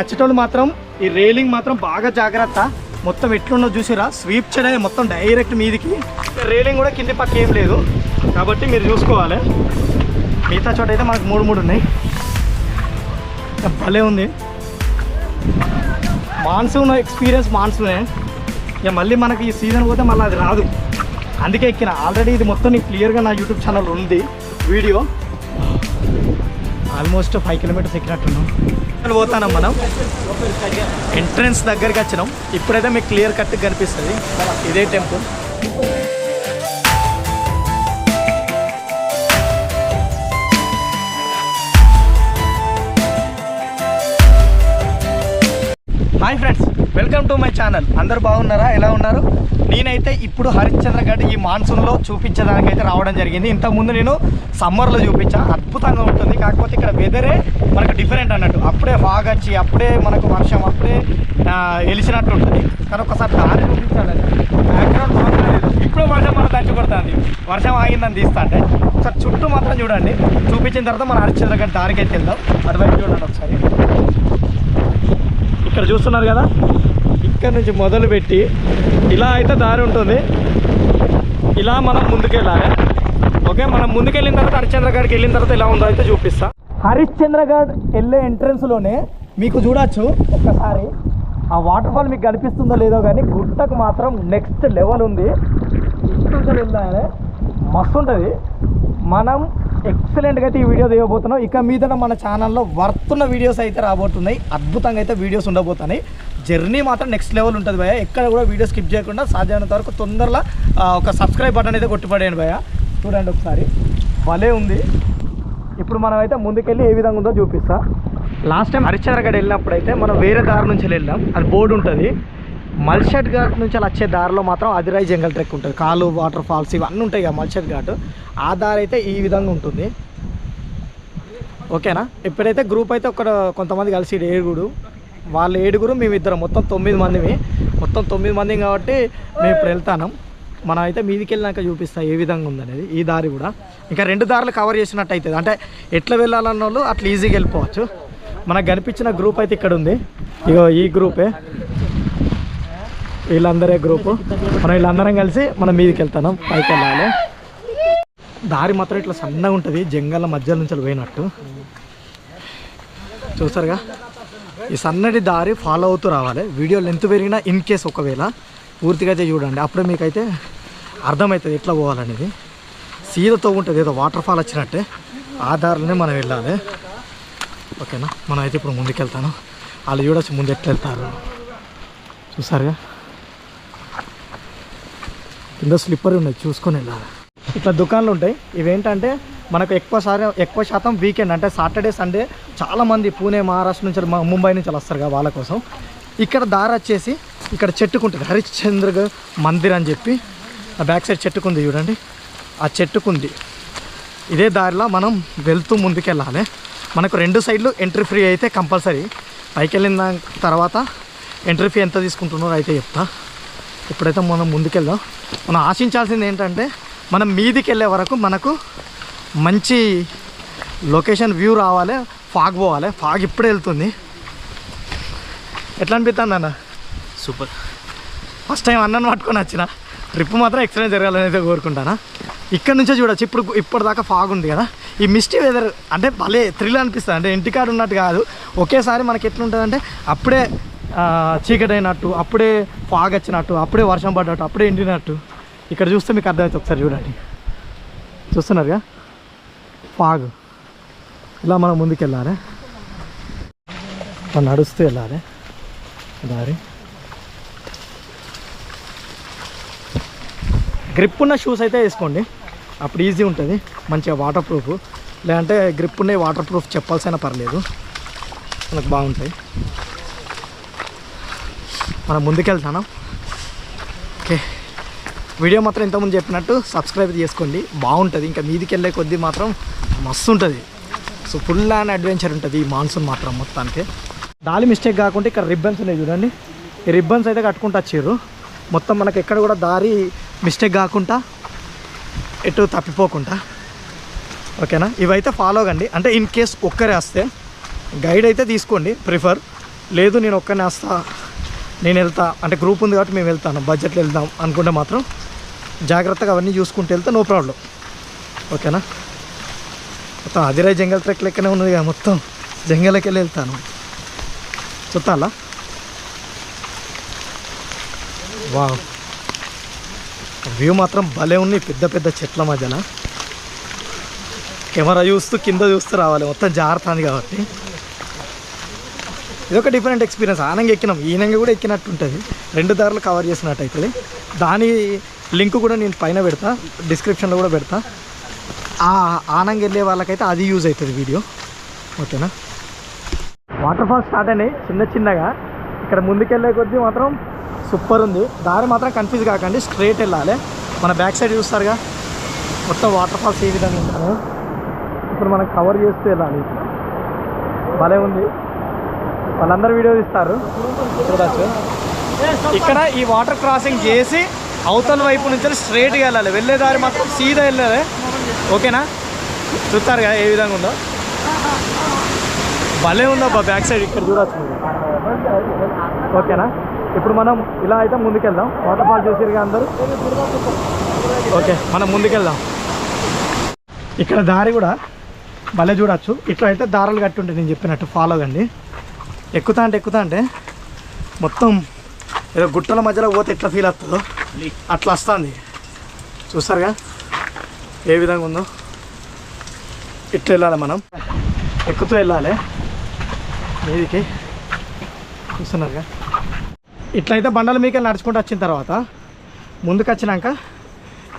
ఇక్కడికి మాత్రం ఈ రైలింగ్ మాత్రం బాగా జాగ్రత్త. మొత్తం ఎట్లున్నో చూసిరా? స్వీప్ చేయడం మొత్తం డైరెక్ట్ మీదికి. రైలింగ్ కూడా కింది పక్క ఏం లేదు. కాబట్టి మీరు చూసుకోవాలి. మిగతా చోట అయితే మనకు మూడు మూడు ఉన్నాయి. భలే ఉంది. మాన్సూన్ ఎక్స్పీరియన్స్ మాన్సూనే. ఇక మళ్ళీ మనకి ఈ సీజన్ పోతే మళ్ళీ అది రాదు. అందుకే ఎక్కిన. ఆల్రెడీ ఇది మొత్తం నీకు క్లియర్గా నా యూట్యూబ్ ఛానల్ ఉంది. వీడియో. ఆల్మోస్ట్ ఫైవ్ కిలోమీటర్స్ ఎక్కినట్టున్నాం. పోతాం మనం? ఎంట్రన్స్ దగ్గరికి వచ్చినాం. ఇప్పుడైతే మీకు క్లియర్ కట్ కనిపిస్తుంది. ఇదే temple. Hi friends welcome to my channel. అందరు బాగున్నారా? ఎలా ఉన్నారు? నేనైతే ఇప్పుడు హరిశ్చంద్ర గడ్ ఈ మాన్సూన్లో చూపించడానికి అయితే రావడం జరిగింది. ఇంతకుముందు నేను సమ్మర్లో చూపించా. అద్భుతంగా ఉంటుంది. కాకపోతే ఇక్కడ వెదరే మనకు డిఫరెంట్ అన్నట్టు. అప్పుడే ఫాగ్ వచ్చి అప్పుడే మనకు వర్షం అప్పుడే వెలిసినట్టు ఉంటుంది. కానీ ఒకసారి దారి చూపించాలి బ్యాక్గ్రౌండ్ మాత్రం లేదు. ఇప్పుడు వర్షం మనం దంచుకొడుతుంది వర్షం ఆగిందని తీస్తా అంటే. ఒకసారి చుట్టూ మాత్రం చూడండి. చూపించిన తర్వాత మన హరిశ్చంద్ర గడ్ దారికి అయితే వెళ్దాం. అటువైపు చూడండి ఒకసారి. ఇక్కడ చూస్తున్నారు కదా? ఇక్కడ నుంచి మొదలుపెట్టి ఇలా అయితే దారి ఉంటుంది. ఇలా మనం ముందుకెళ్ళాలి. ఓకే మనం ముందుకెళ్ళిన తర్వాత హరిశ్చంద్రగఢ్కి వెళ్ళిన తర్వాత ఎలా ఉందో అయితే చూపిస్తా. హరిశ్చంద్రగఢ్ వెళ్ళే ఎంట్రన్స్లోనే మీకు చూడొచ్చు ఒక్కసారి. ఆ వాటర్ ఫాల్ మీకు కనిపిస్తుందో లేదో కానీ గుట్టకు మాత్రం నెక్స్ట్ లెవెల్ ఉంది. ఇటు వెళ్ళాలి. మస్తు ఉంటుంది. మనం ఎక్సలెంట్గా అయితే ఈ వీడియో తీయబోతున్నాం ఇక మీద మన ఛానల్లో వర్తున్న వీడియోస్ అయితే రాబోతున్నాయి. అద్భుతంగా అయితే వీడియోస్ ఉండబోతున్నాయి. జర్నీ మాత్రం నెక్స్ట్ లెవెల్ ఉంటుంది భయ ఎక్కడ కూడా వీడియో స్కిప్ చేయకుండా సాధ్యమైనంత వరకు తొందరలో ఒక సబ్స్క్రైబ్ బటన్ అయితే కొట్టిపడేయండి భయ చూడండి ఒకసారి. భలే ఉంది. ఇప్పుడు మనం అయితే ముందుకెళ్ళి ఏ విధంగా ఉందో చూపిస్తా. లాస్ట్ టైం హరిశ్చంద్రగడ్ వెళ్ళినప్పుడు అయితే మనం వేరే దారి నుంచి వెళ్ళాం. అది బోర్డు ఉంటుంది. మల్షట్ ఘాట్ నుంచి అలా వచ్చే దారిలో మాత్రం అదిరాయి జంగల్ ట్రెక్ ఉంటుంది. కాలు వాటర్ ఫాల్స్ ఇవన్నీ ఉంటాయి కదా మల్షట్ ఘాట్. ఆ దారి అయితే ఈ విధంగా ఉంటుంది. ఓకేనా? ఎప్పుడైతే గ్రూప్ అయితే ఒక కొంతమంది కలిసి ఏడుగురు వాళ్ళ ఏడుగురు మేము ఇద్దరం మొత్తం తొమ్మిది మందివి మొత్తం తొమ్మిది మంది కాబట్టి మేము ఇప్పుడు వెళ్తాను మనం అయితే మీదికి వెళ్ళినాక చూపిస్తా ఏ విధంగా ఉందనేది ఈ దారి కూడా. ఇంకా రెండు దారులు కవర్ చేసినట్టు అవుతుంది అంటే ఎట్లా వెళ్ళాలన్న వాళ్ళు అట్లా ఈజీగా వెళ్ళిపోవచ్చు. మనకు కనిపించిన గ్రూప్ అయితే ఇక్కడ ఉంది. ఇగో ఈ గ్రూపే వీళ్ళందరే గ్రూపు. మనం వీళ్ళందరం కలిసి మనం మీదకి వెళ్తాం పైకి వెళ్ళాలి. దారి మాత్రం ఇట్లా సన్నగా ఉంటుంది. జంగల మధ్య నుంచి పోయినట్టు. చూసారుగా? ఈ సన్నటి దారి ఫాలో అవుతూ రావాలి. వీడియో లెంత్ పెరిగినా ఇన్ కేస్ ఒకవేళ పూర్తిగా అయితే చూడండి. అప్పుడే మీకైతే అర్థమవుతుంది ఎట్లా పోవాలనేది. సీదతో ఉంటుంది. ఏదో వాటర్ ఫాల్ వచ్చినట్టే. ఆ దారిలోనే మనం వెళ్ళాలి. ఓకేనా? మనం అయితే ఇప్పుడు ముందుకెళ్తాను. వాళ్ళు చూడొచ్చు ముందు ఎట్లా వెళ్తారు. చూసారుగా? కింద స్లిప్పర్ ఉన్నాయి చూసుకొని వెళ్ళాలి. ఇట్లా దుకాణాలు ఉంటాయి. ఇవేంటంటే మనకు ఎక్కువ సారి ఎక్కువ శాతం వీకెండ్ అంటే సాటర్డే సండే చాలామంది పూణే మహారాష్ట్ర నుంచి ముంబై నుంచి వస్తారు కదా వాళ్ళ కోసం. ఇక్కడ దారి వచ్చేసి ఇక్కడ చెట్టుకుంటుంది హరిశ్చంద్ర మందిర్ అని చెప్పి. ఆ బ్యాక్ సైడ్ చెట్టుకుంది చూడండి. ఆ చెట్టుకుంది ఇదే దారిలో మనం వెళ్తూ ముందుకెళ్ళాలి. మనకు రెండు సైడ్లు ఎంట్రీ ఫ్రీ అయితే కంపల్సరీ. పైకి వెళ్ళిన దాని తర్వాత ఎంట్రీ ఫీ ఎంత తీసుకుంటున్నారో అయితే చెప్తా. ఇప్పుడైతే మనం ముందుకెళ్దాం. మనం ఆశించాల్సింది ఏంటంటే మనం మీదికి వెళ్ళే వరకు మనకు మంచి లొకేషన్ వ్యూ రావాలి ఫాగ్ పోవాలి. ఫాగ్ ఇప్పుడే వెళ్తుంది. ఎట్లా అనిపిస్తుంది అన్న సూపర్. ఫస్ట్ టైం అన్నను పట్టుకొని వచ్చిన. ట్రిప్ మాత్రం ఎక్స్పీరియన్స్ జరగాలని అయితే కోరుకుంటానా? ఇక్కడ నుంచే చూడొచ్చు. ఇప్పుడు ఇప్పటిదాకా ఫాగ్ ఉంది కదా. ఈ మిస్టీ వెదర్ అంటే భలే థ్రిల్ అనిపిస్తుంది. అంటే ఇంటికాడ ఉన్నట్టు కాదు. ఒకేసారి మనకి ఎట్లుంటుంది అంటే అప్పుడే చీకటైనట్టు చీకటి అయినట్టు అప్పుడే ఫాగ్ వచ్చినట్టు అప్పుడే వర్షం పడ్డట్టు అప్పుడే ఎండినట్టు. ఇక్కడ చూస్తే మీకు అర్థమవుతుంది ఒకసారి చూడండి. చూస్తున్నారుగా? ఫాగ్. ఇలా మనం ముందుకు వెళ్ళాలి మనం నడుస్తూ వెళ్ళాలి. దారి. గ్రిప్ ఉన్న షూస్ అయితే వేసుకోండి. అప్పుడు ఈజీ ఉంటుంది. మంచిగా వాటర్ ప్రూఫ్ లేదంటే గ్రిప్ ఉన్నాయి వాటర్ ప్రూఫ్ చెప్పాల్సిన పర్లేదు. మనకు బాగుంటాయి. మనం ముందుకెళ్తాను. ఓకే. వీడియో మాత్రం ఇంతకుముందు చెప్పినట్టు సబ్స్క్రైబ్ చేసుకోండి. బాగుంటుంది. ఇంకా మీదికి వెళ్ళే కొద్దీ మాత్రం మస్తు ఉంటుంది సో ఫుల్ అండ్ అడ్వెంచర్ ఉంటుంది ఈ మాన్సూన్ మాత్రం మొత్తానికి. దాలి మిస్టేక్ కాకుండా ఇక్కడ రిబ్బన్స్ ఉన్నాయి చూడండి. ఈ రిబ్బన్స్ అయితే కట్టుకుంటూ వచ్చారు. మొత్తం మనకి ఎక్కడ కూడా దారి మిస్టేక్ కాకుండా ఎటు తప్పిపోకుండా. ఓకేనా? ఇవైతే ఫాలో కండి. అంటే ఇన్ కేస్ ఒక్కరే వస్తే గైడ్ అయితే తీసుకోండి. ప్రిఫర్ లేదు నేను ఒక్కనే వస్తా. నేను వెళ్తా. అంటే గ్రూప్ ఉంది కాబట్టి మేము వెళ్తాను. బడ్జెట్లో వెళ్దాం అనుకుంటే మాత్రం జాగ్రత్తగా అవన్నీ చూసుకుంటూ వెళ్తే నో ప్రాబ్లం ఓకేనా? మొత్తం అదిరే జంగల్ ట్రెక్ లెక్కనే ఉన్నది కదా మొత్తం. జంగల్కి వెళ్ళి వెళ్తాను. చుట్టాలా వా వ్యూ మాత్రం భలే ఉంది పెద్ద పెద్ద చెట్ల మధ్యన. కెమెరా చూస్తూ కింద చూస్తూ రావాలి. మొత్తం జారుతుంది కాబట్టి. ఇదొక డిఫరెంట్ ఎక్స్పీరియన్స్ ఆనంగా ఎక్కినాం. ఈనంగా కూడా ఎక్కినట్టు ఉంటుంది రెండు దారులు కవర్ చేసినట్టు అవుతుంది దాని లింక్ కూడా నేను పైన పెడతా. డిస్క్రిప్షన్లో కూడా పెడతా. ఆ ఆనంగా వెళ్ళే వాళ్ళకైతే అది యూజ్ అవుతుంది వీడియో ఓకేనా? వాటర్ ఫాల్స్ స్టార్ట్ అయినాయి చిన్న చిన్నగా. ఇక్కడ ముందుకెళ్ళే కొద్దీ మాత్రం సూపర్ ఉంది. దారి మాత్రం కన్ఫ్యూజ్ కాకండి. స్ట్రైట్ వెళ్ళాలి. మన బ్యాక్ సైడ్ చూస్తారుగా. మొత్తం వాటర్ ఫాల్స్ ఏ విధంగా ఉంటాను ఇప్పుడు మనం కవర్ చేస్తూ వెళ్ళాలి. భలే ఉంది. వాళ్ళందరూ వీడియో తీస్తారు. చూడచ్చు ఇక్కడ ఈ వాటర్ క్రాసింగ్ చేసి అవతల వైపు నుంచి స్ట్రైట్గా వెళ్ళాలి. వెళ్ళే దారి మాత్రం సీదా వెళ్ళాలి. ఓకేనా? చూస్తారు కదా ఏ విధంగా ఉందో. భలే ఉందబ్బా బ్యాక్ సైడ్ ఇక్కడ చూడొచ్చు ఓకేనా? ఇప్పుడు మనం ఇలా అయితే ముందుకెళ్దాం. వాటర్ ఫాల్ చూసిరుగా అందరూ? ఓకే మనం ముందుకెళ్దాం. ఇక్కడ దారి కూడా భలే చూడొచ్చు. ఇట్లా అయితే దారాలు కట్టి ఉంటాయి నేను చెప్పినట్టు. ఫాలో కండి. ఎక్కుతా అంటే ఎక్కుతా అంటే మొత్తం ఏదో గుట్టల మధ్యలో పోతే ఎట్లా ఫీల్ అవుతుందో అట్లా వస్తుంది. చూస్తారుగా? ఏ విధంగా ఉందో? ఇట్లా వెళ్ళాలి మనం. ఎక్కుతూ వెళ్ళాలి. మీదికి చూస్తున్నారుగా? ఇట్లయితే బండల మీకు నడుచుకుంటూ వచ్చిన తర్వాత ముందుకు వచ్చినాక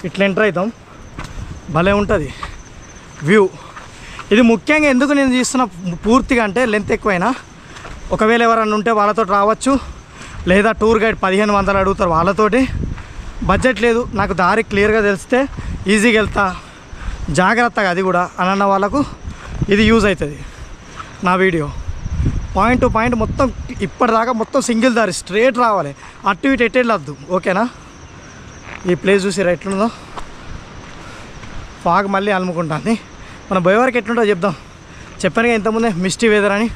ఇట్లా ఎంటర్ అవుతాం. భలే ఉంటుంది. వ్యూ ఇది ముఖ్యంగా ఎందుకు నేను తీస్తున్న పూర్తిగా అంటే లెంత్ ఎక్కువైనా ఒకవేళ ఎవరన్నా ఉంటే వాళ్ళతో రావచ్చు. లేదా టూర్ గైడ్ పదిహేను వందలు అడుగుతారు వాళ్ళతోటి. బడ్జెట్ లేదు నాకు దారి క్లియర్గా తెలిస్తే ఈజీగా వెళ్తా. జాగ్రత్తగా అది కూడా అని అన్న వాళ్ళకు ఇది యూజ్ అవుతుంది. నా వీడియో. పాయింట్ టు పాయింట్ మొత్తం ఇప్పటిదాకా మొత్తం సింగిల్ దారి స్ట్రేట్ రావాలి. అటు ఇటు ఎటు వెళ్ళొద్దు. ఓకేనా? ఈ ప్లేస్ చూసి ఎట్లుందో. ఫాగ్ మళ్ళీ అలుముకుంటాను మనం పోయే ఎట్లుంటో చెప్దాం. చెప్పాను ఇంతకుముందే మిస్టీ వెదర్ అని.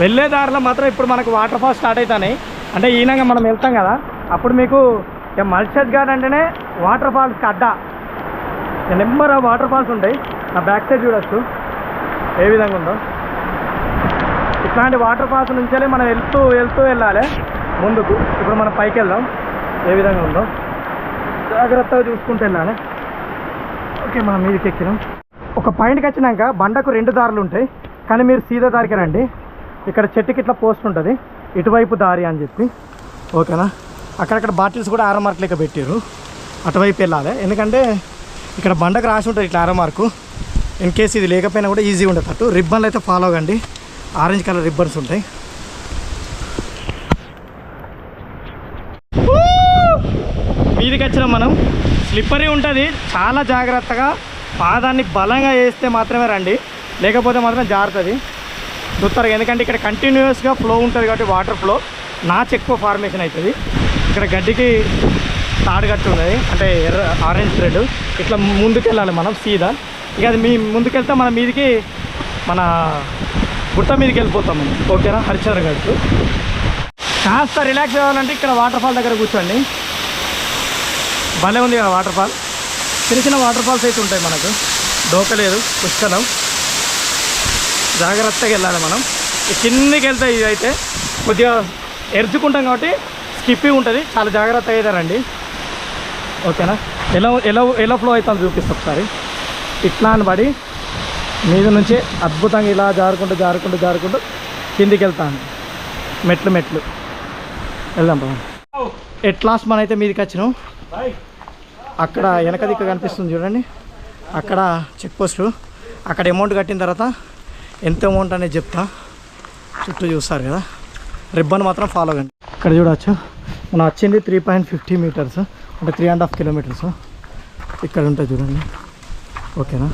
వెళ్ళే దారిలో మాత్రం ఇప్పుడు మనకు వాటర్ ఫాల్ స్టార్ట్ అవుతాయి అంటే ఈనంగా మనం వెళ్తాం కదా అప్పుడు మీకు ఇక మల్షద్ ఘాట్ అంటేనే వాటర్ ఫాల్స్కి అడ్డా నెంబర్ ఆఫ్ వాటర్ ఫాల్స్ ఉంటాయి. నా బ్యాక్ సైడ్ చూడొచ్చు. ఏ విధంగా ఉందో. ఇట్లాంటి వాటర్ ఫాల్స్ నుంచే మనం వెళ్తూ వెళ్తూ వెళ్ళాలి. ముందుకు. ఇప్పుడు మనం పైకి వెళ్దాం. ఏ విధంగా ఉందో. జాగ్రత్తగా చూసుకుంటూ వెళ్ళాలి. ఓకే మనం మీదకి ఎక్కినాం. ఒక పాయింట్కి వచ్చినాక బండకు రెండు దారులు ఉంటాయి. కానీ మీరు సీదా దారికి రండి. ఇక్కడ చెట్టుకి ఇట్లా పోస్ట్ ఉంటుంది. ఇటువైపు దారి అని చెప్పి. ఓకేనా? అక్కడక్కడ బాటిల్స్ కూడా ఆరో మార్క్ లెక్క పెట్టారు అటువైపు వెళ్ళాలి. ఎందుకంటే ఇక్కడ బండకు రాసి ఉంటుంది ఇట్లా ఆరో మార్కు. ఇన్ కేస్ ఇది లేకపోయినా కూడా ఈజీ ఉండేటట్టు. రిబ్బన్లు అయితే ఫాలో అవ్వండి ఆరెంజ్ కలర్ రిబ్బన్స్ ఉంటాయి. మీదికి వచ్చినాం మనం. స్లిప్పరీ ఉంటుంది. చాలా జాగ్రత్తగా పాదాన్ని బలంగా వేస్తే మాత్రమే రండి. లేకపోతే మాత్రం జారుతుంది. చూస్తారు. ఎందుకంటే ఇక్కడ కంటిన్యూస్గా ఫ్లో ఉంటుంది కాబట్టి వాటర్ ఫ్లో నాచ్ ఎక్కువ ఫార్మేషన్ అవుతుంది ఇక్కడ గడ్డికి తాడుగట్టు ఉన్నది. అంటే ఎర్ర ఆరెంజ్ రెడ్ ఇట్లా ముందుకెళ్ళాలి మనం సీదా. ఇక అది మీ ముందుకెళ్తే మన మీదికి మన గుట్ట మీదకి వెళ్ళిపోతాం మనం. ఓకేనా? హరిచంద్ర గట్టు కాస్త రిలాక్స్ అవ్వాలంటే ఇక్కడ వాటర్ ఫాల్ దగ్గర కూర్చోండి. భలే ఉంది కదా వాటర్ ఫాల్ చిన్న చిన్న వాటర్ ఫాల్స్ అయితే ఉంటాయి మనకు. డోకలేదు. పుష్కలం. జాగ్రత్తగా వెళ్ళాలి మనం. ఈ కిందికి వెళ్తే ఇదైతే కొద్దిగా ఎరుచుకుంటాం కాబట్టి స్కిప్పి ఉంటుంది. చాలా జాగ్రత్తగా అయితే రండి. ఓకేనా? ఎలా ఎలా ఎలా ఫ్లో అవుతుందో చూపిస్తా ఒకసారి. ఇట్లా అని పడి మీద నుంచి అద్భుతంగా ఇలా జారుకుంటూ జారుకుంటూ జారుకుంటూ కిందికి వెళ్తాను. మెట్లు మెట్లు. వెళ్దాం బాబు ఎట్ లాస్ట్ మన అయితే మీదకి వచ్చినాం. అక్కడ వెనక దిక్కు కనిపిస్తుంది చూడండి. అక్కడ చెక్ పోస్టు అక్కడ అమౌంట్ కట్టిన తర్వాత ఎంత అమౌంట్ అనేది చెప్తా? చుట్టూ చూస్తారు కదా. రిబ్బన్ మాత్రం ఫాలో అవ్వండి ఇక్కడ చూడవచ్చు మనం వచ్చింది త్రీ పాయింట్ ఫిఫ్టీ మీటర్స్ అంటే త్రీ అండ్ హాఫ్ కిలోమీటర్స్ ఇక్కడ ఉంటుంది చూడండి. ఓకేనా?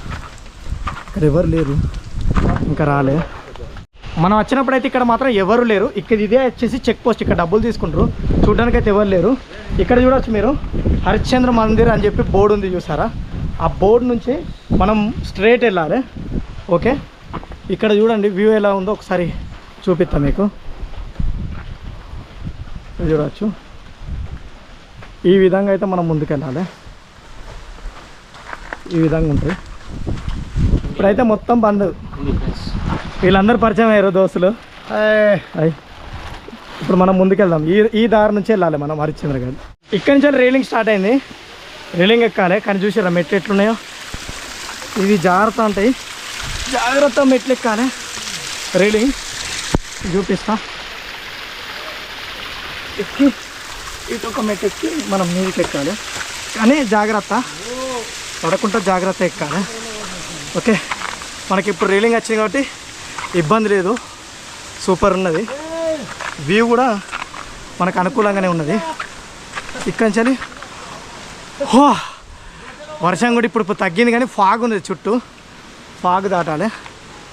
ఇక్కడ ఎవరు లేరు. ఇంకా రాలే. మనం వచ్చినప్పుడు అయితే ఇక్కడ మాత్రం ఎవరు లేరు. ఇక్కడ ఇదే వచ్చేసి చెక్ పోస్ట్ ఇక్కడ డబ్బులు తీసుకుంటారు. చూడడానికి అయితే ఎవరు లేరు. ఇక్కడ చూడవచ్చు మీరు. హరిశ్చంద్ర మందిర్ అని చెప్పి బోర్డు ఉంది చూసారా? ఆ బోర్డు నుంచి మనం స్ట్రేట్ వెళ్ళాలి. ఓకే? ఇక్కడ చూడండి వ్యూ ఎలా ఉందో ఒకసారి చూపిస్తా మీకు. చూడవచ్చు ఈ విధంగా అయితే మనం ముందుకెళ్ళాలి. ఈ విధంగా ఉంటుంది. ఇప్పుడైతే మొత్తం బంద్. వీళ్ళందరూ పరిచయం అయ్యారు దోస్తులు. అయ్ ఇప్పుడు మనం ముందుకెళ్దాం. ఈ ఈ దారి నుంచి వెళ్ళాలి మనం హరిశ్చంద్ర గారు. ఇక్కడి నుంచి రైలింగ్ స్టార్ట్ అయింది. రైలింగ్ ఎక్కాలి. కానీ చూసారా మెట్లు ఎట్లున్నాయో. ఇవి జాగ్రత్త ఉంటాయి. జాగ్రత్త మెట్లు ఎక్కానే రీలింగ్ చూపిస్తా. ఎక్కి ఇటు ఒక మెట్లు ఎక్కి మనం మీదకి ఎక్కాలి కానీ జాగ్రత్త. పడకుండా జాగ్రత్త ఎక్కాలి. ఓకే? మనకి ఇప్పుడు రీలింగ్ వచ్చింది కాబట్టి ఇబ్బంది లేదు. సూపర్ ఉన్నది. వ్యూ కూడా మనకు అనుకూలంగానే ఉన్నది. ఇక్కడి నుంచి హో! వర్షం కూడా ఇప్పుడు ఇప్పుడు తగ్గింది కానీ ఫాగ్ ఉంది చుట్టూ. ఫాగ్ దాటాలి.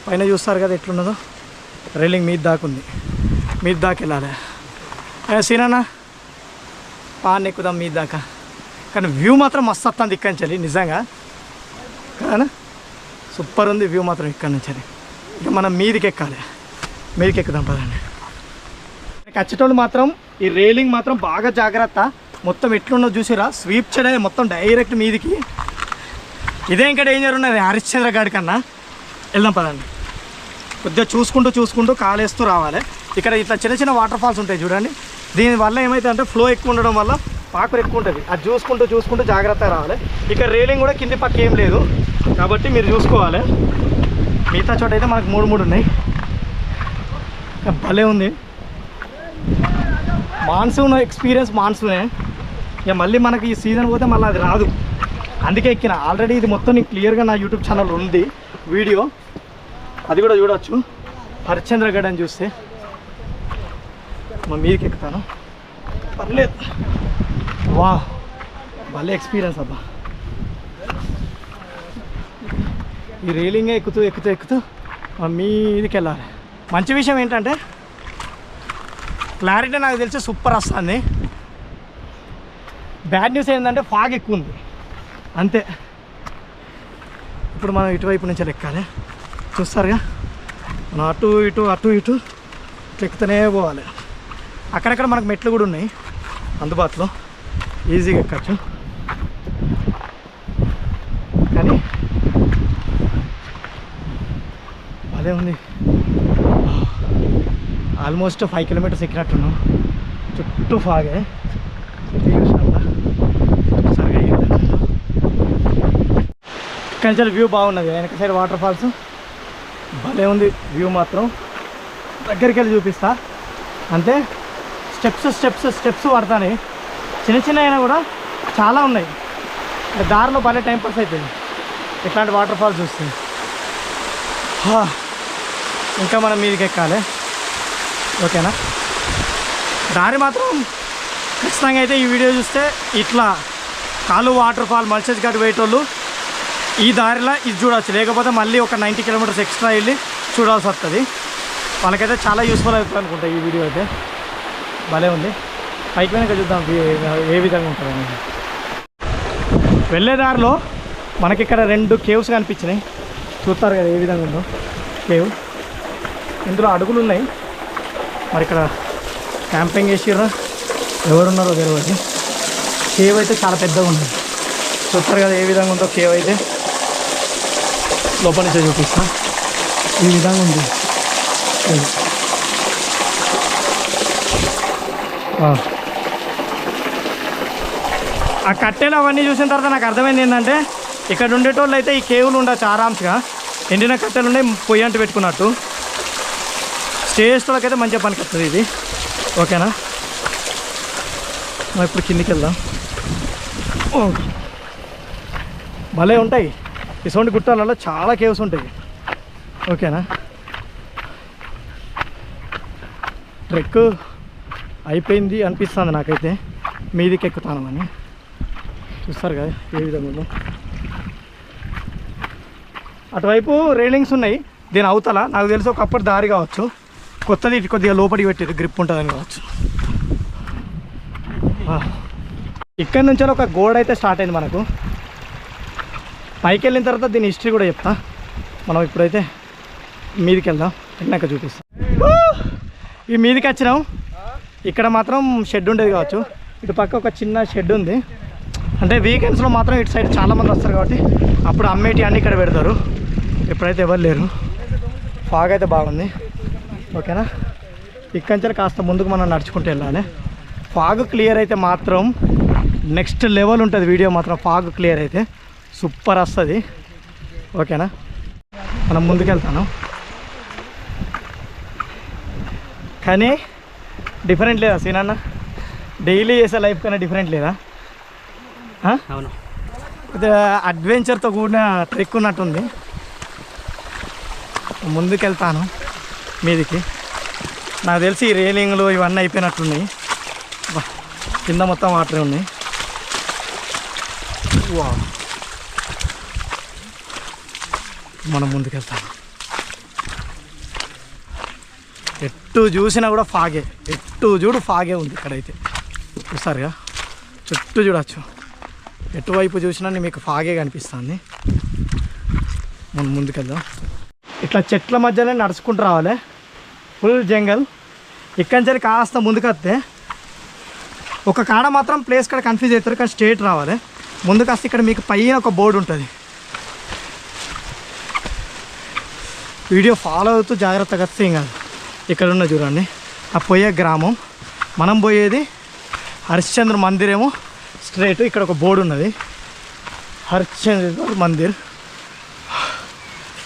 పైన చూస్తారు కదా ఎట్లున్నదో. రైలింగ్ మీద దాకా ఉంది. మీద దాకా వెళ్ళాలి. సీనన్నా? పాన్ ఎక్కుదాం మీద దాకా. కానీ వ్యూ మాత్రం మస్తు వస్తుంది ఇక్కడి నుంచి నిజంగా. కదా సూపర్ ఉంది వ్యూ మాత్రం ఇక్కడి నుంచి ఇక మనం మీదికి ఎక్కాలి. మీదికి ఎక్కుదాం పదండి. వచ్చేటోళ్ళు మాత్రం ఈ రైలింగ్ మాత్రం బాగా జాగ్రత్త. మొత్తం ఎట్లున్నో చూసిరా? స్వీప్ చేయడం మొత్తం డైరెక్ట్ మీదికి. ఇదే ఇంకా డేంజర్ ఉన్నది. హరిశ్చంద్ర గాడి కన్నా. వెళ్దాం పదండి. కొద్దిగా చూసుకుంటూ చూసుకుంటూ కాలేస్తూ రావాలి. ఇక్కడ ఇట్లా చిన్న చిన్న వాటర్ ఫాల్స్ ఉంటాయి చూడండి. దీనివల్ల ఏమైతే అంటే ఫ్లో ఎక్కువ ఉండడం వల్ల పాకులు ఎక్కువ ఉంటుంది. అది చూసుకుంటూ చూసుకుంటూ జాగ్రత్తగా రావాలి. ఇక్కడ రేలింగ్ కూడా కింది పక్క ఏం లేదు. కాబట్టి మీరు చూసుకోవాలి. మిగతా చోట అయితే మనకు మూడు మూడు ఉన్నాయి. భలే ఉంది. మాన్సూన్ ఎక్స్పీరియన్స్ మాన్సూనే. ఇక మళ్ళీ మనకి ఈ సీజన్ పోతే మళ్ళీ అది రాదు. అందుకే ఎక్కిన. ఆల్రెడీ ఇది మొత్తం నీకు క్లియర్గా నా యూట్యూబ్ ఛానల్ ఉంది. వీడియో అది కూడా చూడవచ్చు హరిశ్చంద్రగడ్ అని చూస్తే. మా మీదకి ఎక్కుతాను. పర్లేదు. వా భలే ఎక్స్పీరియన్స్ అబ్బా. ఈ రీలింగే ఎక్కుతూ ఎక్కుతూ ఎక్కుతూ మా మీదకి వెళ్ళాలి. మంచి విషయం ఏంటంటే క్లారిటీ నాకు తెలిసి సూపర్ వస్తుంది. బ్యాడ్ న్యూస్ ఏంటంటే ఫాగ్ ఎక్కువ ఉంది. అంతే. ఇప్పుడు మనం ఇటువైపు నుంచి ఎక్కాలి చూస్తారుగా? మనం అటు ఇటు అటు ఇటు ఎక్కుతూనే పోవాలి. అక్కడక్కడ మనకు మెట్లు కూడా ఉన్నాయి. అందుబాటులో. ఈజీగా ఎక్కచ్చు. కానీ అదే ఉంది. ఆల్మోస్ట్ ఫైవ్ కిలోమీటర్స్ ఎక్కినట్టున్నాం. చుట్టూ ఫాగే. కంచెల వ్యూ బాగున్నది. వెనక సైడ్ వాటర్ ఫాల్స్. భలే ఉంది వ్యూ మాత్రం. దగ్గరికి వెళ్ళి చూపిస్తా. అంతే. స్టెప్స్ స్టెప్స్ స్టెప్స్ పడతాయి చిన్న చిన్న అయినా కూడా చాలా ఉన్నాయి. దారిలో భలే టైం పాస్ అవుతుంది ఇట్లాంటి వాటర్ ఫాల్స్ చూస్తే. ఇంకా మనం మీదకి ఎక్కాలి ఓకేనా? దారి మాత్రం ఖచ్చితంగా అయితే ఈ వీడియో చూస్తే ఇట్లా కాలు వాటర్ ఫాల్ మల్సేజ్ ఘాట్ పోయేటోళ్ళు ఈ దారిలో ఇది చూడవచ్చు. లేకపోతే మళ్ళీ ఒక నైంటీ కిలోమీటర్స్ ఎక్స్ట్రా వెళ్ళి చూడాల్సి వస్తుంది. వాళ్ళకైతే చాలా యూస్ఫుల్ అవుతుంది అనుకుంటా ఈ వీడియో అయితే. భలే ఉంది. పైకి వెనక చూద్దాం ఏ- విధంగా ఉంటుంది వెళ్ళే దారిలో మనకి ఇక్కడ రెండు కేవ్స్ కనిపించినాయి. చూస్తారు కదా ఏ విధంగా ఉందో. కేవ్. ఇందులో అడుగులు ఉన్నాయి. మరి ఇక్కడ క్యాంపింగ్ చేసిర్రా? ఎవరున్నారో తెలియదు కేవ్ అయితే చాలా పెద్దగా ఉంది. చూస్తారు కదా ఏ విధంగా ఉందో కేవ్ అయితే. లోపల నుంచి చూపిస్తా. ఈ విధంగా ఉంది. ఆ. కట్టెలు అవన్నీ చూసిన తర్వాత నాకు అర్థమైంది ఏంటంటే ఇక్కడ ఉండేటోళ్ళు అయితే ఈ కేవులు ఉండొచ్చు ఆరామ్స్గా. ఎండిన కట్టెలు ఉండే పొయ్యి అంటు పెట్టుకున్నట్టు. స్టేజ్లకైతే మంచిగా పనికి వస్తుంది ఇది. ఓకేనా? మనం ఇప్పుడు కిందికి వెళ్దాం. భలే ఉంటాయి. ఇటువంటి గుట్టాలలో చాలా కేవ్స్ ఉంటాయి. ఓకేనా? ట్రెక్ అయిపోయింది అనిపిస్తుంది నాకైతే. మీదికి ఎక్కుతాను అని. చూస్తారు కదా ఏ విధంగా అటువైపు రైలింగ్స్ ఉన్నాయి. దీని అవతల నాకు తెలిసి ఒకప్పుడు దారి కావచ్చు. కొత్తది కొద్దిగా లోపలికి పెట్టేది గ్రిప్ ఉంటుందని కావచ్చు. ఆ. ఇక్కడ నుంచి ఒక గోడ అయితే స్టార్ట్ అయింది మనకు. పైకి వెళ్ళిన తర్వాత దీని హిస్టరీ కూడా చెప్తా. మనం ఇప్పుడైతే మీదికి వెళ్దాం వెళ్ళాక చూపిస్తాం. ఈ మీదికి వచ్చినాం. ఇక్కడ మాత్రం షెడ్ ఉండేది కావచ్చు. ఇటు పక్క ఒక చిన్న షెడ్ ఉంది. అంటే వీకెండ్స్లో మాత్రం ఇటు సైడ్ చాలామంది వస్తారు కాబట్టి అప్పుడు అమ్మేటి అన్నీ ఇక్కడ పెడతారు. ఎప్పుడైతే ఎవరు లేరు. ఫాగ్ అయితే బాగుంది. ఓకేనా? ఇక్కడి నుంచి కాస్త ముందుకు మనం నడుచుకుంటూ వెళ్ళాలి. ఫాగ్ క్లియర్ అయితే మాత్రం నెక్స్ట్ లెవెల్ ఉంటుంది వీడియో మాత్రం. ఫాగ్ క్లియర్ అయితే. సూపర్ వస్తుంది. ఓకేనా? మనం ముందుకెళ్తాను. కానీ డిఫరెంట్ లేదా సీనన్న? డైలీ చేసే లైఫ్ కన్నా డిఫరెంట్ లేదా? అవును. అడ్వెంచర్తో కూడిన ట్రెక్ ఉన్నట్టుంది. ముందుకెళ్తాను మీదికి. నాకు తెలిసి ఈ రేలింగ్లు ఇవన్నీ అయిపోయినట్టున్నాయి. కింద మొత్తం వాటరే ఉన్నాయి. వా మనం ముందుకెళ్తాం. ఎట్టు చూసినా కూడా ఫాగే. ఎట్టు చూడు ఫాగే ఉంది ఇక్కడైతే. చూసారుగా చుట్టూ చూడొచ్చు. ఎటువైపు చూసినా మీకు ఫాగే కనిపిస్తుంది. మనం ముందుకెళ్దాం. ఇట్లా చెట్ల మధ్యలో నడుచుకుంటూ రావాలి. Full jungle. ఇక్కడి నుంచి కాస్త ముందుకొస్తే ఒక కాడ మాత్రం ప్లేస్ కూడా కన్ఫ్యూజ్ అవుతారు కానీ స్టేట్ రావాలి. ముందుకు వస్తే ఇక్కడ మీకు పైన ఒక బోర్డు ఉంటుంది. వీడియో ఫాలో అవుతూ జాగ్రత్తగా వస్తే ఇంకా ఇక్కడ ఉన్న చూడండి. ఆ పోయే గ్రామం. మనం పోయేది హరిశ్చంద్ర మందిర్ ఏమో స్ట్రైట్ ఇక్కడ ఒక బోర్డు ఉన్నది. హరిశ్చంద్ర మందిర్.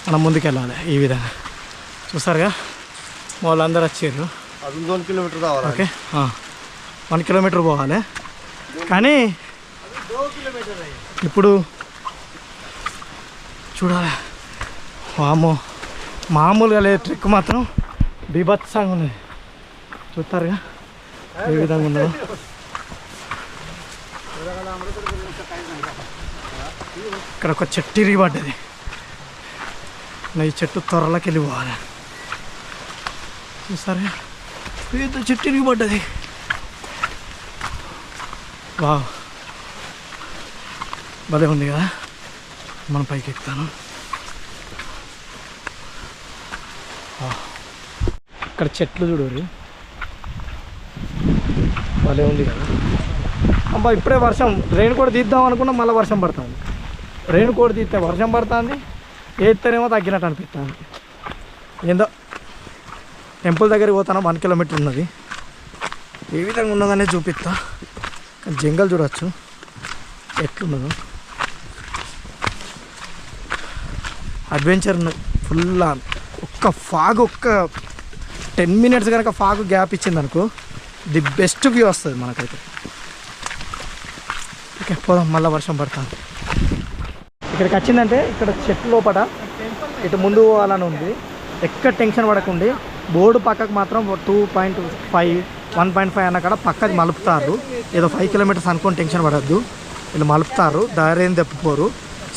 మనం ముందుకెళ్ళాలి ఈ విధంగా. చూసారుగా? వాళ్ళందరూ వచ్చారు. కిలోమీటర్ కావాలి ఓకే. వన్ కిలోమీటర్ పోవాలి. కానీ ఇప్పుడు చూడాలి. వామో మామూలుగా లేదు. ట్రిక్ మాత్రం బీభత్సంగా ఉన్నది. చూస్తారుగా ఏ విధంగా ఉన్నదో? ఇక్కడ ఒక చెట్టు ఇరిగి పడ్డది ఈ చెట్టు త్వరలోకి వెళ్ళిపోవాలి. చూసారా పెద్ద చెట్టు ఇరిగి పడ్డది వా భలే ఉంది కదా? మనం పైకి ఎక్కుతాను ఇక్కడ చెట్లు చూడరు భలే ఉంది కదా. అబ్బా ఇప్పుడే వర్షం. రెయిన్ కోట్ తీద్దాం అనుకున్నా మళ్ళీ వర్షం పడుతుంది. రెయిన్ కోట్ తీస్తే వర్షం పడుతుంది ఏత్తేనేమో తగ్గినట్టు అనిపిస్తుంది. ఏందో టెంపుల్ దగ్గరికి పోతాను వన్ కిలోమీటర్ ఉన్నది. ఏ విధంగా ఉన్నదనే చూపిస్తా. జంగల్ చూడొచ్చు. ఎట్లున్నదో. అడ్వెంచర్ ఉన్నది ఫుల్ ఒక్క ఫాగ్ ఒక్క టెన్ మినిట్స్ కనుక ఫాగ్ గ్యాప్ ఇచ్చింది అనుకో ది బెస్ట్ వ్యూ వస్తుంది మనకైతే. ఓకే పోదాం మళ్ళీ వర్షం పడుతుంది ఇక్కడికి వచ్చిందంటే ఇక్కడ చెట్టు లోపల ఇటు ముందు పోవాలని ఉంది. ఎక్కడ టెన్షన్ పడకండి బోర్డు పక్కకు మాత్రం two point five one point five అన్న కాడ పక్కకి మలుపుతారు. ఏదో ఫైవ్ కిలోమీటర్స్ అనుకొని టెన్షన్ పడద్దు. వీళ్ళు మలుపుతారు. దారి ఏం తప్పిపోరు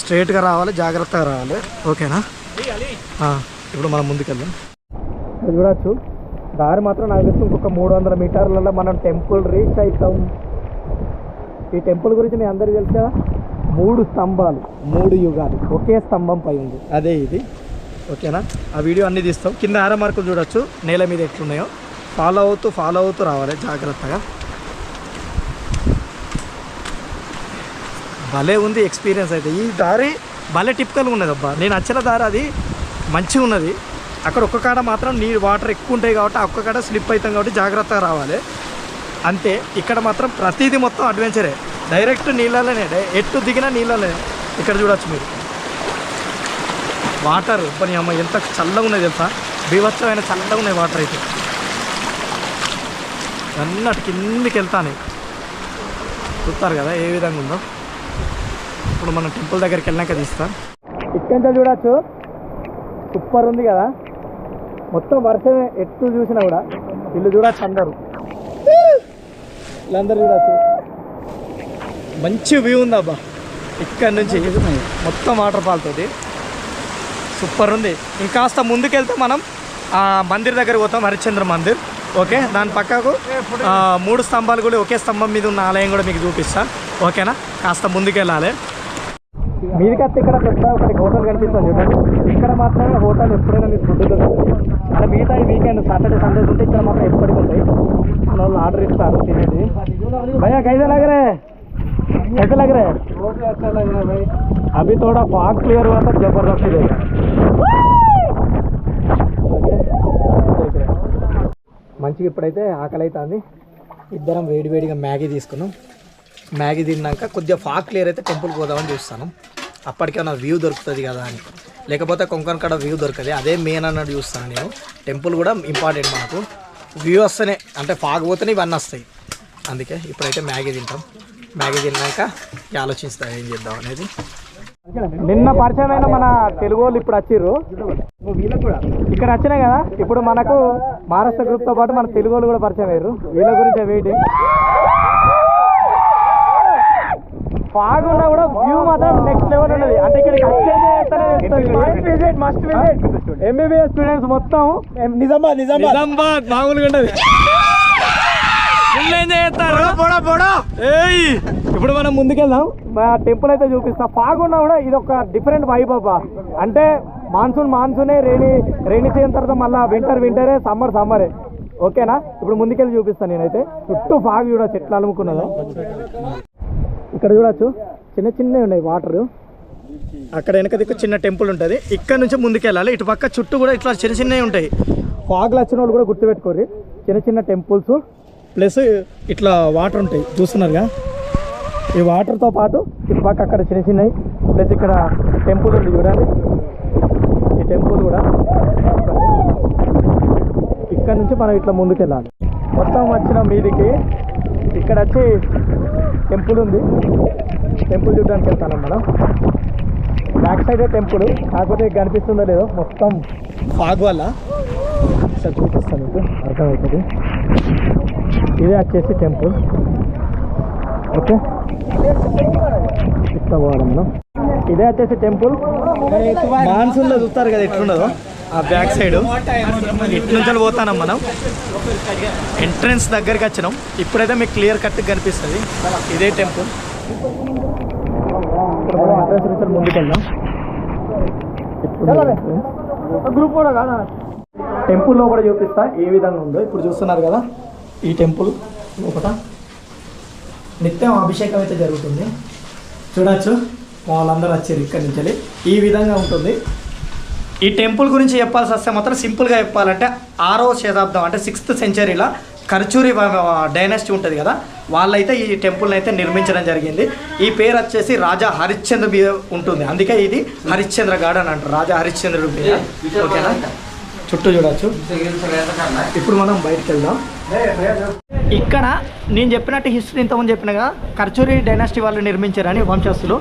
స్ట్రైట్గా రావాలి జాగ్రత్తగా రావాలి. ఓకేనా? ఇప్పుడు మనం ముందుకెళ్దాం. ఇక్కడ దారి మాత్రం నాకు తెలిసి ఇంకొక మూడు వందల మీటర్లలో మనం టెంపుల్ రీచ్ అవుతాం ఈ టెంపుల్ గురించి మీ అందరికీ తెలుసా? మూడు స్తంభాలు మూడు యుగాలు ఒకే స్తంభం పై ఉంది. అదే ఇది. ఓకేనా? ఆ వీడియో అన్నీ తీస్తాం. కింద ఆర మార్కులు చూడొచ్చు. నేల మీద ఎట్లున్నాయో. ఫాలో అవుతూ ఫాలో అవుతూ రావాలి. జాగ్రత్తగా. భలే ఉంది ఎక్స్పీరియన్స్ అయితే. ఈ దారి భలే టిప్కల్గా ఉన్నది అబ్బా నేను వచ్చిన దారి అది. మంచిగా ఉన్నది. అక్కడ ఒక్క కాడ మాత్రం నీరు వాటర్ ఎక్కువ ఉంటాయి కాబట్టి ఒక్క కాడ స్లిప్ అవుతాం కాబట్టి జాగ్రత్తగా రావాలి. అంతే ఇక్కడ మాత్రం ప్రతిదీ మొత్తం అడ్వెంచరే. డైరెక్ట్ నీళ్ళలోనే ఎట్టు దిగినా నీళ్ళలోనే. ఇక్కడ చూడొచ్చు మీరు. వాటర్ పని అమ్మ ఎంత చల్లగా ఉన్నాయి తెలుసా? బీభత్సమైన చల్లగా ఉన్నాయి వాటర్ అయితే. అన్నట్టు కిందికి వెళ్తాను చూస్తారు కదా ఏ విధంగా ఉందో. ఇప్పుడు మనం టెంపుల్ దగ్గరికి వెళ్ళాక తీస్తాం. ఇక్కడ చూడొచ్చు. సూపర్ ఉంది కదా. మొత్తం వర్షమే ఎట్టు చూసినా కూడా ఇల్లు చూడచ్చు అందరు. వీళ్ళందరూ చూడొచ్చు. మంచి వ్యూ ఉంది అబ్బా. ఇక్కడ నుంచి మొత్తం వాటర్ ఫాల్ తోటి. సూపర్ ఉంది. ఇంకాస్త ముందుకెళ్తే మనం మందిర్ దగ్గరికి పోతాం హరిశ్చంద్ర మందిర్. ఓకే? దాని పక్కకు మూడు స్తంభాలు కూడా ఒకే స్తంభం మీద ఉన్న ఆలయం కూడా మీకు చూపిస్తాను ఓకేనా? కాస్త ముందుకెళ్ళాలి. మీరు కత్తి ఇక్కడ పెద్ద ఒకటి హోటల్ కనిపిస్తుంది చూడండి. ఇక్కడ మాత్రమే హోటల్ ఎప్పుడైనా మీకు ఫుడ్ దొరుకుతుంది. అంటే మిగతా వీకెండ్ సాటర్డే సండే ఉంటే ఇక్కడ మాత్రం ఎప్పటికీ ఉంటాయి. మన వాళ్ళు ఆర్డర్ ఇస్తారు తినేది. భయా కైదే లాగరే. कैसे लग रहा है बहुत ही अच्छा మంచిగా ఇప్పుడైతే ఆకలి అవుతుంది ఇద్దరం వేడి వేడిగా మ్యాగీ తీసుకున్నాం. మ్యాగీ తిన్నాక కొద్దిగా ఫాగ్ క్లియర్ అయితే టెంపుల్కి పోదామని చూస్తాను. అప్పటికేమైనా వ్యూ దొరుకుతుంది కదా అని. లేకపోతే కొంకన్ కాడ వ్యూ దొరకదు. అదే మెయిన్ అన్నట్టు చూస్తాను నేను. టెంపుల్ కూడా ఇంపార్టెంట్ మనకు. వ్యూ వస్తేనే అంటే ఫాగ్ పోతేనే ఇవన్నీ వస్తాయి. అందుకే ఇప్పుడైతే మ్యాగీ తింటాం. మ్యాగీ తిన్నాక ఇక ఆలోచిస్తాం ఏం చేద్దాం అనేది. నిన్న పరిచయమైన మన తెలుగు వాళ్ళు ఇప్పుడు వచ్చిర్రు. ఇక్కడ వచ్చినాయి కదా? ఇప్పుడు మనకు మహారాష్ట్ర గ్రూప్తో పాటు మన తెలుగు వాళ్ళు కూడా పరిచయం అయ్యారు. వీళ్ళ గురించి వెయిటింగ్ బాగున్నా కూడా వ్యూ మాత్రం నెక్స్ట్ లెవెల్ ఉన్నది. అంటే ఇక్కడికి ఎంబీబీఎస్ స్టూడెంట్స్ మొత్తం నిజామాబాద్ నిజామాబాద్ నిజామాబాద్ మామూలుగా ఉండదు. ఇప్పుడు మనం ముందుకెళ్దాం. మా టెంపుల్ అయితే చూపిస్తా. బాగున్నా కూడా ఇది ఒక డిఫరెంట్ వైబ్ అబ్బా. అంటే మాన్సూన్ మాన్సూనే రైనీ రైనీ సీజన్ తర్వాత మళ్ళీ వింటర్ వింటరే సమ్మర్ సమ్మరే ఓకేనా ఇప్పుడు ముందుకెళ్ళి చూపిస్తాను నేనైతే. చుట్టూ ఫాగ్ చూడ చెట్లు అలుముకున్నది? ఇక్కడ చూడొచ్చు. చిన్న చిన్నవి ఉన్నాయి వాటర్. అక్కడ వెనక దిక్కు చిన్న టెంపుల్ ఉంటుంది. ఇక్కడ నుంచి ముందుకెళ్ళాలి. ఇటు పక్క చుట్టూ కూడా ఇట్లా చిన్న చిన్నవి ఉంటాయి. ఫాగ్లు వచ్చిన వాళ్ళు కూడా గుర్తుపెట్టుకోరు చిన్న చిన్న టెంపుల్స్. ప్లస్ ఇట్లా వాటర్ ఉంటాయి. చూస్తున్నారుగా? ఈ వాటర్తో పాటు ఇటు పక్క అక్కడ చిన్న చిన్నవి. ప్లస్ ఇక్కడ టెంపుల్ ఉంది చూడండి. ఈ టెంపుల్ కూడా. ఇక్కడ నుంచి మనం ఇట్లా ముందుకెళ్ళాలి. మొత్తం వచ్చిన మీదికి ఇక్కడ వచ్చి టెంపుల్ ఉంది. టెంపుల్ చూడడానికి వెళ్తాను మనం బ్యాక్ సైడ్ టెంపుల్ కాకపోతే కనిపిస్తుందో లేదో మొత్తం ఫాగ్ వల్ల ఒకసారి చూపిస్తాను మీకు అర్థమవుతుంది. ఇదే వచ్చేసి టెంపుల్. ఓకే? ఇట్లా పోవాలి మనం ఇదే వచ్చేసి టెంపుల్. మాన్సూన్లో చూస్తారు కదా ఎట్లున్నదో ఆ బ్యాక్ సైడ్. ఇటు నుంచి పోతాం మనం. ఎంట్రన్స్ దగ్గరికి వచ్చినాం. ఇప్పుడైతే మీకు క్లియర్ కట్ కనిపిస్తుంది. ఇదే టెంపుల్ ముందుకెళ్దాం గ్రూప్ కూడా టెంపుల్లో కూడా చూపిస్తా ఏ విధంగా ఉందో. ఇప్పుడు చూస్తున్నారు కదా ఈ టెంపుల్ లోపల నిత్యం అభిషేకం అయితే జరుగుతుంది. చూడవచ్చు వాళ్ళందరూ వచ్చారు ఇక్కడి నుంచి ఈ విధంగా ఉంటుంది. ఈ టెంపుల్ గురించి చెప్పాల్సి వస్తే మాత్రం సింపుల్గా చెప్పాలంటే ఆరో శతాబ్దం అంటే సిక్స్త్ సెంచరీలో ఖర్చూరి డైనాసిటీ ఉంటుంది కదా వాళ్ళైతే ఈ టెంపుల్ని అయితే నిర్మించడం జరిగింది. ఈ పేరు వచ్చేసి రాజా హరిశ్చంద్ర మీద ఉంటుంది. అందుకే ఇది హరిశ్చంద్ర గార్డెన్ అంటారు. రాజా హరిశ్చంద్రుడు మీద ఓకేనా? చుట్టూ చూడవచ్చు ఇప్పుడు మనం బయటకు వెళ్దాం. ఇక్కడ నేను చెప్పినట్టు హిస్టరీ ఇంతకుముందు చెప్పిన కదా కర్చూరి డైనాసిటీ వాళ్ళు నిర్మించారని వంశస్థులు.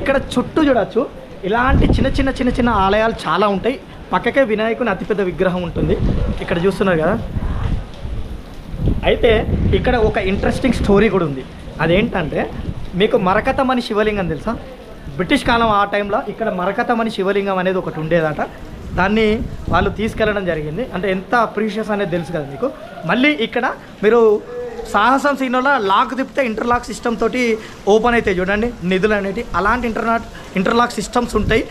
ఇక్కడ చుట్టూ చూడొచ్చు. ఇలాంటి చిన్న చిన్న చిన్న చిన్న ఆలయాలు చాలా ఉంటాయి. పక్కకే వినాయకుని అతిపెద్ద విగ్రహం ఉంటుంది. ఇక్కడ చూస్తున్నారు కదా. అయితే ఇక్కడ ఒక ఇంట్రెస్టింగ్ స్టోరీ కూడా ఉంది. అదేంటంటే మీకు మరకతమని శివలింగం తెలుసా? బ్రిటిష్ కాలం ఆ టైంలో ఇక్కడ మరకతమని శివలింగం అనేది ఒకటి ఉండేదట. దాన్ని వాళ్ళు తీసుకెళ్ళడం జరిగింది. అంటే ఎంత ప్రీషియస్ అనేది తెలుసు కదా మీకు. మళ్ళీ ఇక్కడ మీరు సాహసం సినిమాలో లాక్ తిప్పితే ఇంటర్లాక్ సిస్టమ్ తోటి ఓపెన్ అవుతాయి చూడండి. నిధులు అనేవి అలాంటి ఇంటర్నాట్ ఇంటర్లాక్ సిస్టమ్స్ ఉంటాయి.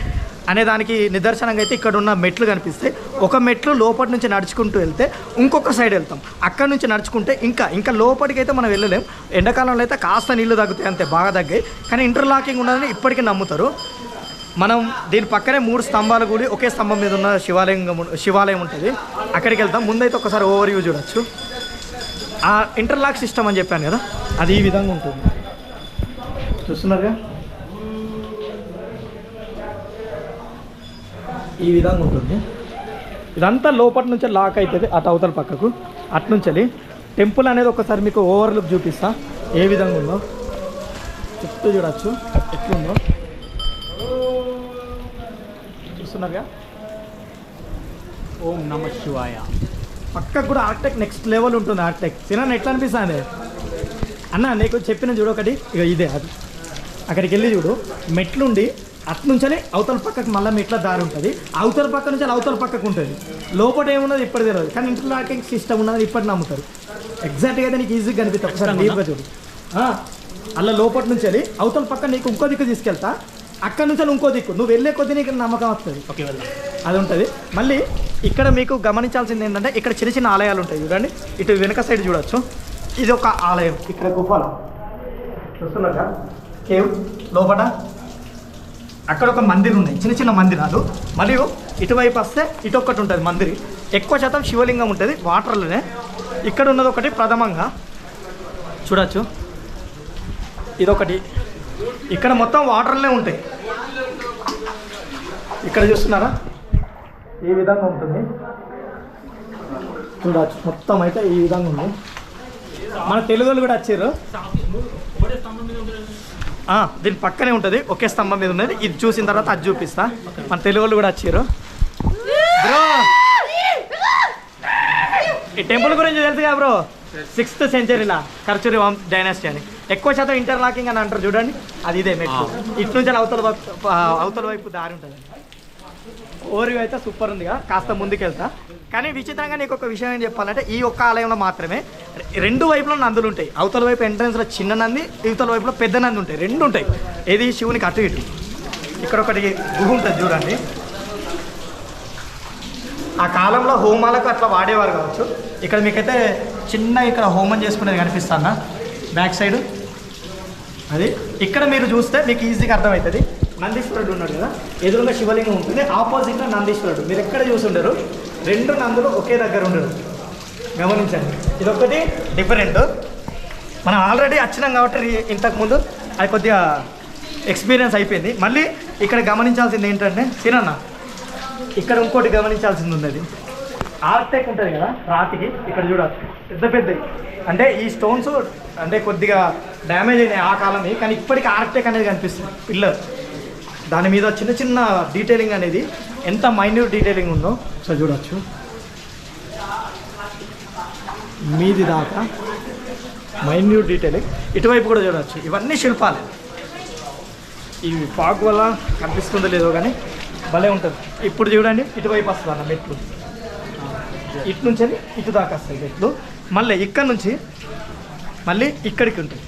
అనే దానికి నిదర్శనంగా అయితే ఇక్కడ ఉన్న మెట్లు కనిపిస్తాయి. ఒక మెట్లు లోపటి నుంచి నడుచుకుంటూ వెళ్తే ఇంకొక సైడ్ వెళ్తాం. అక్కడ నుంచి నడుచుకుంటే ఇంకా ఇంకా లోపలికి అయితే మనం వెళ్ళలేం. ఎండాకాలంలో అయితే కాస్త నీళ్ళు తగ్గుతాయి అంతే బాగా తగ్గాయి. కానీ ఇంటర్లాకింగ్ ఉన్నదని ఇప్పటికీ నమ్ముతారు. మనం దీని పక్కనే మూడు స్తంభాలు గుడి ఒకే స్తంభం మీద ఉన్న శివాలయం శివాలయం ఉంటుంది. అక్కడికి వెళ్తాం. ముందైతే ఒకసారి ఓవర్ వ్యూ చూడొచ్చు. ఆ ఇంటర్లాక్ సిస్టమ్ అని చెప్పాను కదా అది ఈ విధంగా ఉంటుంది. చూస్తున్నారుగా? ఈ విధంగా ఉంటుంది. ఇదంతా లోపల నుంచి లాక్ అవుతుంది అటు అవతల పక్కకు. అట్నుంచి టెంపుల్ అనేది ఒకసారి మీకు ఓవర్లుక్ చూపిస్తా ఏ విధంగా ఉందో. చుట్టూ చూడొచ్చు ఎట్లుందో. చూస్తున్నారుగా? ఓం నమ శివాయ. పక్కకు కూడా ఆర్టెక్ నెక్స్ట్ లెవెల్ ఉంటుంది ఆర్టెక్ సినా ఎట్లా అనిపిస్తుంది? అన్న నీకు చెప్పిన చూడు ఒకటి. ఇక ఇదే అది. అక్కడికి వెళ్ళి చూడు. మెట్లుండి అట్నుంచలే అవతల పక్కకు మళ్ళీ మెట్ల దారి ఉంటుంది. అవతల పక్క నుంచి అవతల పక్కకు ఉంటుంది. లోపల ఏమున్నది ఇప్పటి తెలియదు. కానీ ఇంటర్లాకింగ్ సిస్టమ్ ఉన్నది ఇప్పటి నమ్ముతారు. ఎగ్జాక్ట్గా అయితే నీకు ఈజీగా కనిపిస్తుంది ఒకసారి డీప్గా చూడు. అలా లోపల నుంచి వెళ్ళి అవతల పక్క నీకు ఇంకో దిక్కు తీసుకెళ్తా. అక్కడ నుంచి ఇంకో దిక్కు. నువ్వు వెళ్ళే కొద్దీ నీకు నమ్మకం వస్తుంది. ఓకే వెళ్దాం. అది ఉంటుంది. మళ్ళీ ఇక్కడ మీకు గమనించాల్సింది ఏంటంటే ఇక్కడ చిన్న చిన్న ఆలయాలు ఉంటాయి చూడండి. ఇటు వెనక సైడ్ చూడొచ్చు. ఇది ఒక ఆలయం. ఇక్కడ గుఫలు. చూస్తున్నారా కేవ్ లోపల అక్కడ ఒక మందిర్ ఉన్నాయి. చిన్న చిన్న మందిరాలు. మరియు ఇటువైపు వస్తే ఇటు ఒక్కటి ఉంటుంది మందిరి. ఎక్కువ శాతం శివలింగం ఉంటుంది వాటర్లోనే. ఇక్కడ ఉన్నది ఒకటి ప్రథమంగా. చూడొచ్చు. ఇదొకటి. ఇక్కడ మొత్తం వాటర్లే ఉంటాయి. ఇక్కడ చూస్తున్నారా? ఈ విధంగా ఉంటుంది. చూడవచ్చు మొత్తం అయితే ఈ విధంగా ఉంది. మన తెలుగు వాళ్ళు కూడా వచ్చారు. దీని పక్కనే ఉంటుంది. ఒకే స్తంభం మీద ఉన్నది. ఇది చూసిన తర్వాత అది చూపిస్తా. మన తెలుగు వాళ్ళు కూడా వచ్చారు. బ్రో! ఈ టెంపుల్ గురించి తెలుసు కదా బ్రో? సిక్స్త్ సెంచరీలా ఖర్చురి డైనాసిటీ అని. ఎక్కువ శాతం ఇంటర్లాకింగ్ అని అంటారు చూడండి. అది ఇదే మెట్లు. ఇటు నుంచి అవతల వైపు అవతల వైపు దారి ఉంటుంది. ఓరి అయితే సూపర్ ఉందిగా. కాస్త ముందుకెళ్తా. కానీ విచిత్రంగా నీకు ఒక విషయం ఏం చెప్పాలంటే ఈ ఒక్క ఆలయంలో మాత్రమే రెండు వైపులో నందులు ఉంటాయి. అవతల వైపు ఎంట్రన్స్లో చిన్న నంది ఇవతల వైపులో పెద్ద నంది ఉంటాయి. రెండు ఉంటాయి. ఏది శివునికి అటు ఇటు. ఇక్కడ ఒకటి గుహ ఉంటుంది చూడండి. ఆ కాలంలో హోమాలకు అట్లా వాడేవారు కావచ్చు. ఇక్కడ మీకైతే చిన్న ఇక్కడ హోమం చేసుకునేది కనిపిస్తుందా? Back side. అది ఇక్కడ మీరు చూస్తే మీకు ఈజీగా అర్థమవుతుంది. నందీశ్వరుడు ఉన్నాడు కదా? ఎదురుగా శివలింగం ఉంటుంది. ఆపోజిట్లో నందీశ్వరుడు. మీరు ఎక్కడ చూసి ఉండరు. రెండు నందులు ఒకే దగ్గర ఉండరు. గమనించండి. ఇదొకటి డిఫరెంట్ మనం ఆల్రెడీ వచ్చినాం కాబట్టి ఇంతకుముందు అది కొద్దిగా ఎక్స్పీరియన్స్ అయిపోయింది. మళ్ళీ ఇక్కడ గమనించాల్సింది ఏంటంటే సినన్న ఇక్కడ ఇంకోటి గమనించాల్సింది ఉంది అది ఆర్టెక్ ఉంటుంది కదా? రాతికి. ఇక్కడ చూడాలి పెద్ద పెద్దవి. అంటే ఈ స్టోన్స్ అంటే కొద్దిగా డ్యామేజ్ అయినాయి ఆ కాలంలో కానీ ఇప్పటికీ ఆర్టెక్ అనేది కనిపిస్తుంది. పిల్లర్. దాని మీద చిన్న చిన్న డీటెయిలింగ్ అనేది ఎంత మైన్యూట్ డీటెయిలింగ్ ఉందో సో చూడవచ్చు మీది దాకా మైన్యూట్ డీటెయిలింగ్ ఇటువైపు కూడా చూడవచ్చు ఇవన్నీ శిల్పాలే. ఇవి ఫాగ్ వల్ల కనిపిస్తుందో లేదో కానీ భలే ఉంటుంది. ఇప్పుడు చూడండి ఇటువైపు వస్తుంది అన్న మెట్లు. ఇటు నుంచి ఇటు దాకా వస్తాయి మెట్లు. మళ్ళీ ఇక్కడ నుంచి మళ్ళీ ఇక్కడికి ఉంటుంది.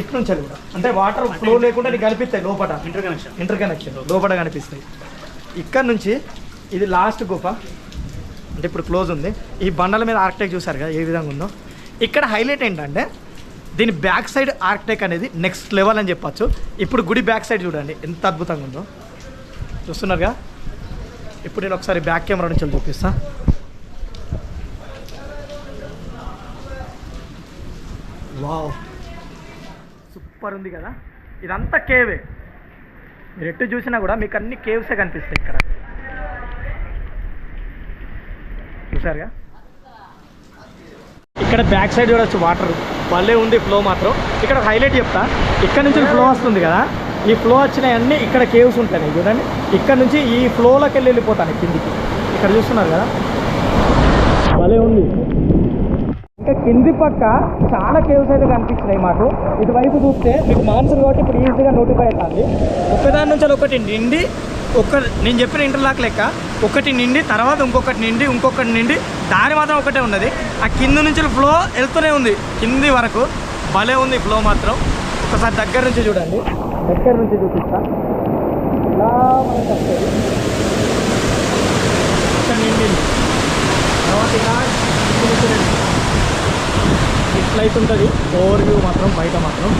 ఇటు నుంచి కూడా. అంటే వాటర్ ఫ్లో లేకుండా నీకు కనిపిస్తాయి లోపల. ఇంటర్ కనెక్షన్ ఇంటర్ కనెక్షన్ లోపల కనిపిస్తాయి. ఇక్కడ నుంచి ఇది లాస్ట్ గుఫ. అంటే ఇప్పుడు క్లోజ్ ఉంది. ఈ బండల మీద ఆర్కిటెక్ట్ చూసారు కదా ఏ విధంగా ఉందో. ఇక్కడ హైలైట్ ఏంటంటే దీని బ్యాక్ సైడ్ ఆర్కిటెక్ట్ అనేది నెక్స్ట్ లెవెల్ అని చెప్పొచ్చు. ఇప్పుడు గుడి బ్యాక్ సైడ్ చూడండి ఎంత అద్భుతంగా ఉందో. చూస్తున్నారుగా ఇప్పుడు నేను ఒకసారి బ్యాక్ కెమెరా నుంచి వెళ్ళి వావ్. సూపర్ ఉంది కదా? ఇదంతా కేవే. మీరు ఎటు చూసినా కూడా మీకు అన్ని కేవ్సే కనిపిస్తాయి ఇక్కడ. చూసారుగా ఇక్కడ బ్యాక్ సైడ్ చూడొచ్చు వాటర్. భలే ఉంది ఫ్లో మాత్రం. ఇక్కడ హైలైట్ చెప్తా. ఇక్కడ నుంచి ఫ్లో వస్తుంది కదా? ఈ ఫ్లో వచ్చినాయన్నీ ఇక్కడ కేవ్స్ ఉంటాయి చూడండి. ఇక్కడ నుంచి ఈ ఫ్లోలోకి వెళ్ళి వెళ్ళిపోతాను కిందికి. ఇక్కడ చూస్తున్నారు కదా? భలే ఉంది. కింది పక్క చాలా కేవ్స్ అయితే కనిపిస్తున్నాయి మాకు. ఇటువైపు చూస్తే మీకు మాన్సూన్ కాబట్టి ఇప్పుడు ఈజీగా నోటిఫై అవుతుంది. ఒకదాని నుంచి ఒకటి నిండి ఒక నేను చెప్పిన ఇంటర్లాక్ లెక్క ఒకటి నిండి తర్వాత ఇంకొకటి నిండి ఇంకొకటి నిండి దారి మాత్రం ఒకటే ఉన్నది. ఆ కింద నుంచి ఫ్లో వెళ్తూనే ఉంది. కింది వరకు భలే ఉంది ఫ్లో మాత్రం. ఒకసారి దగ్గర నుంచి చూడండి. దగ్గర నుంచి చూపిస్తా. ఇలా వస్తుంది. ఇక్కడ నిండింది. తర్వాత ఇలా ఇట్లయితే ఉంటుంది. ఓవర్ వ్యూ మాత్రం బయట మాత్రం.